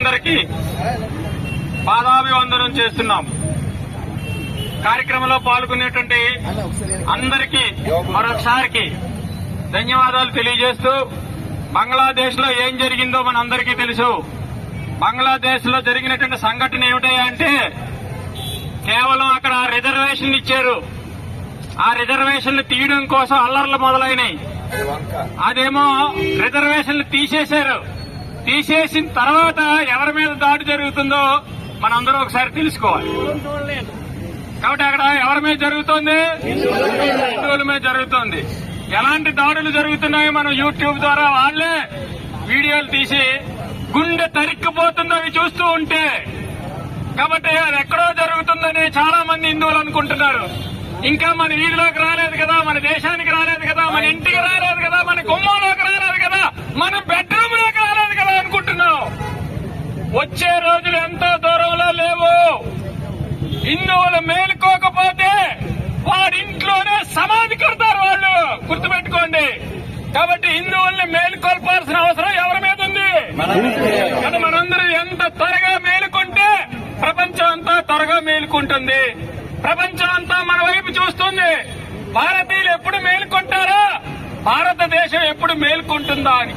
అందరికీ పాదాభివందనం చేస్తున్నాం. కార్యక్రమంలో పాల్గొనేటువంటి అందరికీ మరొకసారికి ధన్యవాదాలు తెలియజేస్తూ బంగ్లాదేశ్లో ఏం జరిగిందో మన అందరికీ తెలుసు. బంగ్లాదేశ్లో జరిగినటువంటి సంఘటన ఏమిటంటే కేవలం అక్కడ రిజర్వేషన్ ఇచ్చారు. ఆ రిజర్వేషన్లు తీయడం కోసం అల్లర్లు మొదలైనవి అదేమో రిజర్వేషన్లు తీసేశారు. తీసేసిన తర్వాత ఎవరి మీద దాడి జరుగుతుందో మనందరూ ఒకసారి తెలుసుకోవాలి. కాబట్టి అక్కడ ఎవరి మీద జరుగుతోంది? హిందువుల మీద జరుగుతోంది. ఎలాంటి దాడులు జరుగుతున్నాయో మనం యూట్యూబ్ ద్వారా వాళ్ళే వీడియోలు తీసి గుండె తరిక్కిపోతుంది అవి చూస్తూ ఉంటే. కాబట్టి అది ఎక్కడో జరుగుతుందని చాలా మంది హిందువులు అనుకుంటున్నారు. ఇంకా మన వీధిలోకి రాలేదు కదా మన దేశానికి రాలేదు కదా మన ఇంటికి రాలేదు కదా మన గుమ్మంలోకి రాలేదు కదా మన బెడ్రూమ్లోకి రాలేదు కదా అనుకుంటున్నాం వచ్చే రోజులు ఎంతో దూరంలో లేవు. హిందువులు మేలుకోకపోతే వాడింట్లోనే సమాధి కడతారు వాళ్ళు. గుర్తుపెట్టుకోండి. కాబట్టి హిందువుల్ని మేలుకొల్పాల్సిన అవసరం ఎవరి మీద ఉంది? కానీ మనందరూ ఎంత త్వరగా మేలుకుంటే ప్రపంచం అంతా త్వరగా మేలుకుంటుంది. ప్రపంచం అంతా మన వైపు చూస్తుంది. భారతీయులు ఎప్పుడు మేలుకుంటారో? భారతదేశం ఎప్పుడు మేలుకుంటుందా అని.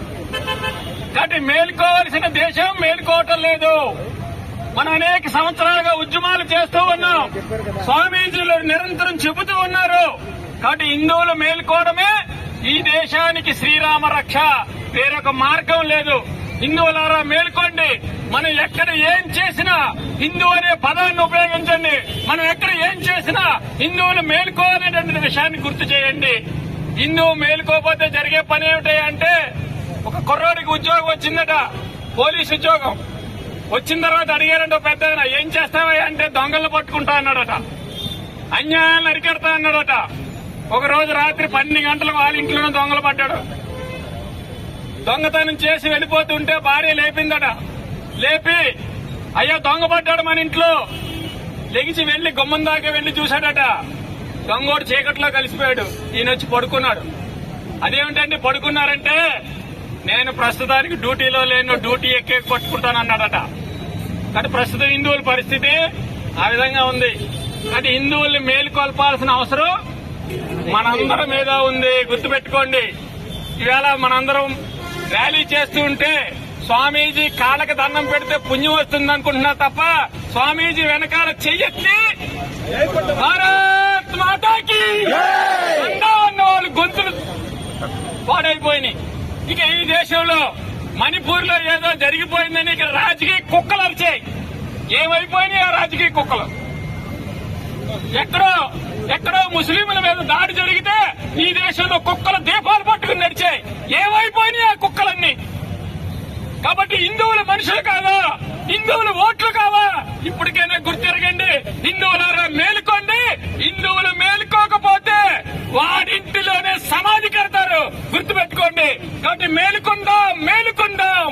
మేల్కోవలసిన దేశం మేల్కోవటం లేదు. మనం అనేక సంవత్సరాలుగా ఉద్యమాలు చేస్తూ ఉన్నాం. స్వామీజీలు నిరంతరం చెబుతూ ఉన్నారు. కాబట్టి హిందువులు మేల్కోవడమే ఈ దేశానికి శ్రీరామ రక్ష. వేరొక మార్గం లేదు. హిందువులారా మేల్కోండి. మనం ఎక్కడ ఏం చేసినా హిందూ అనే పదాన్ని ఉపయోగించండి. మనం ఎక్కడ ఏం చేసినా హిందువులు మేల్కోవాలనేటువంటి విషయాన్ని గుర్తు చేయండి. హిందువు మేలుకోకపోతే జరిగే పని ఏమిటి అంటే ఒక కుర్రోడికి ఉద్యోగం వచ్చిందట పోలీస్ ఉద్యోగం. వచ్చిన తర్వాత అడిగారంట పెద్ద ఏం చేస్తావా అంటే దొంగలు పట్టుకుంటా అన్నాడట. అన్యాయాలను అరికెడతా అన్నాడట. ఒక రోజు రాత్రి పన్నెండు గంటలకు వాళ్ళ ఇంట్లోనే దొంగలు పడ్డాడు. దొంగతనం చేసి వెళ్ళిపోతుంటే భార్య లేపిందట. లేపి అయ్యా దొంగ పడ్డాడు మన ఇంట్లో. లెగిసి వెళ్ళి గుమ్మం దాకా వెళ్ళి చూశాడట. దొంగోడు చీకట్లో కలిసిపోయాడు. ఈయన వచ్చి పడుకున్నాడు. అదేమిటండి పడుకున్నారంటే నేను ప్రస్తుతానికి డ్యూటీలో లేను డ్యూటీ ఎక్కే పట్టుకుంటానన్నాడట కానీ ప్రస్తుతం హిందువుల పరిస్థితి ఆ విధంగా ఉంది. కానీ హిందువుల్ని మేలుకొల్పాల్సిన అవసరం మనందరి మీద ఉంది. గుర్తుపెట్టుకోండి. ఈవేళ మనందరం ర్యాలీ చేస్తూ ఉంటే స్వామీజీ కాళ్ళకి దండం పెడితే పుణ్యం వస్తుంది అనుకుంటున్నా తప్ప స్వామీజీ వెనకాల చెయ్యెత్తి భారత్ మాతాకి. వాళ్ళు గొంతులు పాడైపోయినాయి. ఇక ఈ దేశంలో మణిపూర్లో ఏదో జరిగిపోయిందని ఇక రాజకీయ కుక్కలు అరిచాయి. ఏమైపోయినాయి ఆ రాజకీయ కుక్కలు? ఎక్కడో ఎక్కడో ముస్లింల మీద దాడి జరిగితే ఈ దేశంలో కుక్కల దీపాలు పట్టుకుని నడిచాయి. ఏమైపోయినాయి ఆ కుక్కలన్నీ? కాబట్టి హిందువులు మనుషులు కాదా? హిందువులు ఓట్లు కావా? ఇప్పటికైనా గుర్తిరగండి హిందువులారా మేలుకోండి హిందువులు మేలుకోకపోతే వాడింటిలోనే సమాధి కడతారు. మేలుకోండి కాబట్టి మేలుకుందాం మేలుకుందాం.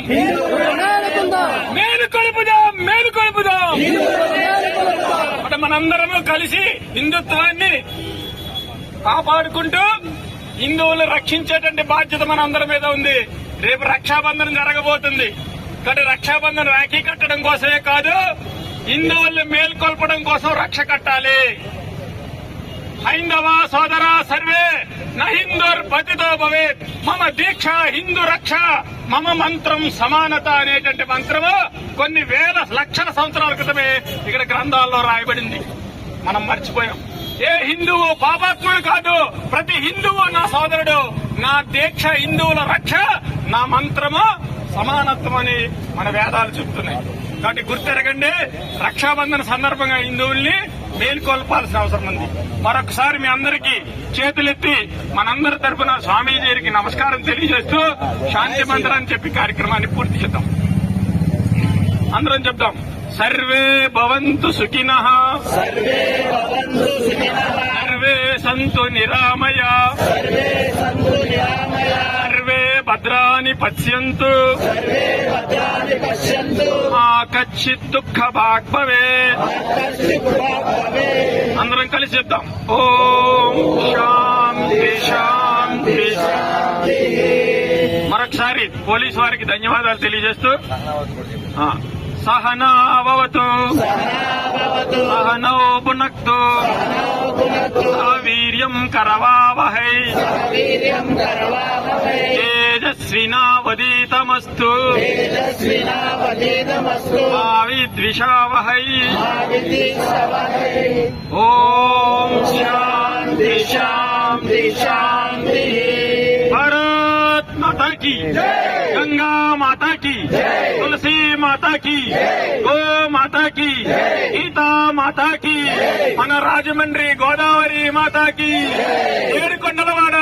మేలుకొలుపుదాం మేలుకొలుపుదాం. అంటే మనందరము కలిసి హిందుత్వాన్ని కాపాడుకుంటూ హిందువులు రక్షించేటువంటి బాధ్యత మన అందరి మీద ఉంది. రేపు రక్షాబంధనం జరగబోతుంది. కానీ రక్షాబంధన్ రాఖీ కట్టడం కోసమే కాదు హిందువుల్ని మేల్కొల్పడం కోసం రక్ష కట్టాలి. హైందవ సోదర సర్వే నహిందుర్ పతితో భవేత్. మమ దీక్ష హిందూ రక్ష మమ మంత్రం సమానత అనేటువంటి మంత్రము కొన్ని వేల లక్షల సంవత్సరాల క్రితమే ఇక్కడ గ్రంథాల్లో రాయబడింది. మనం మర్చిపోయాం. ఏ హిందువు పాపాత్ముడు కాదు ప్రతి హిందువు నా సోదరుడు. నా దీక్ష హిందువుల రక్ష నా మంత్రము సమానత్వం అని మన వేదాలు చెప్తున్నాయి. కాబట్టి గుర్తెరగండి రక్షాబంధన సందర్భంగా హిందువుల్ని మేల్కొల్పాల్సిన అవసరం ఉంది. మరొకసారి మీ అందరికీ చేతులెత్తి మనందరి తరపున స్వామీజీకి నమస్కారం తెలియజేస్తూ శాంతి మంత్రం అని చెప్పి కార్యక్రమాన్ని పూర్తి చేద్దాం. అందరం చెప్దాం. సర్వే భవంతు సుఖిన. సర్వే సంతు నిరామయ. సర్వే భద్రాని పశ్యంతు. కచ్చిత్ దుఃఖ భాగ్భవే అందరం కలిసి చెప్తాం ఓం శాంతి శాంతి. మరొకసారి పోలీస్ వారికి ధన్యవాదాలు తెలియజేస్తూ సహనావతు సహనో పునక్తు వీర్యం కరవావహై. తేజస్వినావదీతమస్తు విద్విషావహై ఓం శాంతి శాంతి శాంతి భారత్ మాతాకి గంగా మాతాకి తులసి మాతాకి గో మాతాకి గీతా మాతాకి మన రాజమండ్రి గోదావరి మాతాకి ఏడుకొండలవాడ